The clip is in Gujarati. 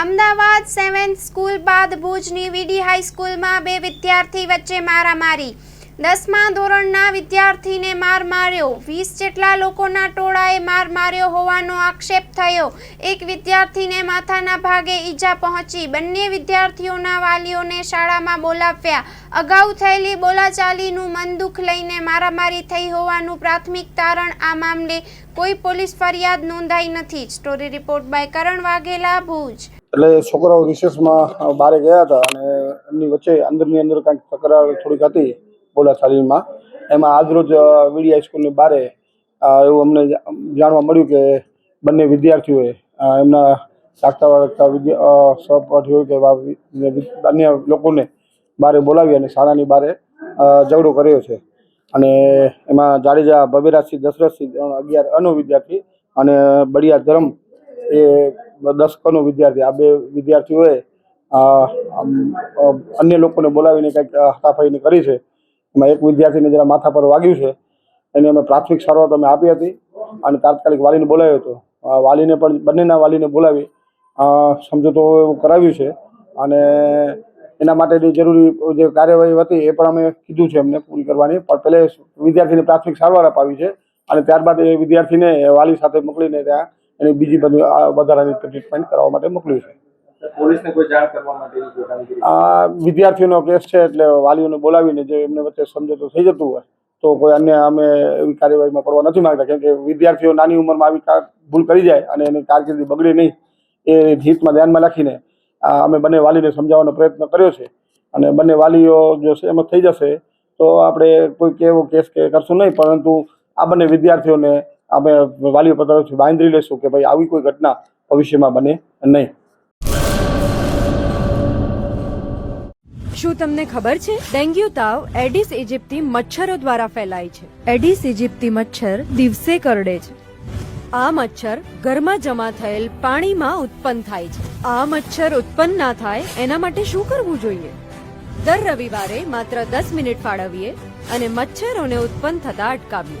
અમદાવાદ સેવન્થ સ્કૂલ બાદ ભુજની વીડી હાઈસ્કૂલમાં બે વિદ્યાર્થી વચ્ચે મારામારી. દસમા ધોરણના વિદ્યાર્થીને માર માર્યો. વીસ જેટલા લોકોના ટોળાએ માર માર્યો હોવાનો આક્ષેપ થયો. એક વિદ્યાર્થીને માથાના ભાગે ઈજા પહોંચી. બંને વિદ્યાર્થીઓના વાલીઓને શાળામાં બોલાવ્યા. અગાઉ થયેલી બોલાચાલીનું મન દુઃખ લઈને મારામારી થઈ હોવાનું પ્રાથમિક તારણ આ મામલે કોઈ પોલીસ ફરિયાદ નોંધાઈ નથી. Story report by Karan Vaghela, Bhuj. એટલે છોકરાઓ રિસેસમાં બહાર ગયા હતા અને એમની વચ્ચે અંદરની અંદર કાંઈક તકરાર થોડીક હતી બોલાથાલીમાં એમાં આજરોજ વીડી હાઈસ્કૂલની બારે એવું અમને જાણવા મળ્યું કે બંને વિદ્યાર્થીઓએ એમના લાગતા વાગતા સહપાઠીઓ કે અન્ય લોકોને બારે બોલાવી અને શાળાની બારે ઝઘડો કર્યો છે. અને એમાં જાડેજા ભવેરાજસિંહ દશરથસિંહ અગિયાર અનો વિદ્યાર્થી અને બળિયા ધરમ એ દસ કનો વિદ્યાર્થી, આ બે વિદ્યાર્થીઓએ અન્ય લોકોને બોલાવીને કંઈક હતાફાઈની કરી છે. એમાં એક વિદ્યાર્થીને જરા માથા પર વાગ્યું છે. એને અમે પ્રાથમિક સારવાર અમે આપી હતી અને તાત્કાલિક વાલીને બોલાવ્યો હતો. વાલીને પણ, બંનેના વાલીને બોલાવી સમજૂતો એવું કરાવ્યું છે. અને એના માટેની જરૂરી જે કાર્યવાહી હતી એ પણ અમે કીધું છે એમને પૂરી કરવાની. પણ પહેલે વિદ્યાર્થીને પ્રાથમિક સારવાર અપાવી છે અને ત્યારબાદ એ વિદ્યાર્થીને વાલી સાથે મોકલીને ત્યાં એની બીજી બધી આ વધારાની ટ્રીટમેન્ટ કરવા માટે મોકલ્યું છે. પોલીસને કોઈ જાણ કરવા માટેની આ વિદ્યાર્થીઓનો કેસ છે એટલે વાલીઓને બોલાવીને જે એમને વચ્ચે સમજૂતો થઈ જતું હોય તો કોઈ અન્ય અમે એવી કાર્યવાહીમાં પડવા નથી માંગતા કેમ કે વિદ્યાર્થીઓ નાની ઉંમરમાં આવી ભૂલ કરી જાય અને એની કારકિર્દી બગડે નહીં એ હિતમાં ધ્યાનમાં રાખીને આ અમે બંને વાલીને સમજાવવાનો પ્રયત્ન કર્યો છે. અને બંને વાલીઓ જો સહેમત થઈ જશે તો આપણે કોઈ એવો કેસ કે કરશું નહીં પરંતુ આ બંને વિદ્યાર્થીઓને અમે વાલીઓ તરફથી બાંધરી લેશું કે ભાઈ આવી કોઈ ઘટના ભવિષ્યમાં બને નહીં. શું તમને ખબર છે? ડેન્ગ્યુ તાવ એડિસ ઇજિપ્તી મચ્છરો દ્વારા ફેલાય છે. એડિસ ઇજિપ્તી મચ્છર દિવસે કરડે છે. આ મચ્છર ઘરમાં જમા થયેલ પાણીમાં ઉત્પન્ન થાય છે. આ મચ્છર ઉત્પન્ન ના થાય એના માટે શું કરવું જોઈએ? દર રવિવારે માત્ર દસ મિનિટ ફાળવીએ અને મચ્છરોને ઉત્પન્ન થતા અટકાવીએ.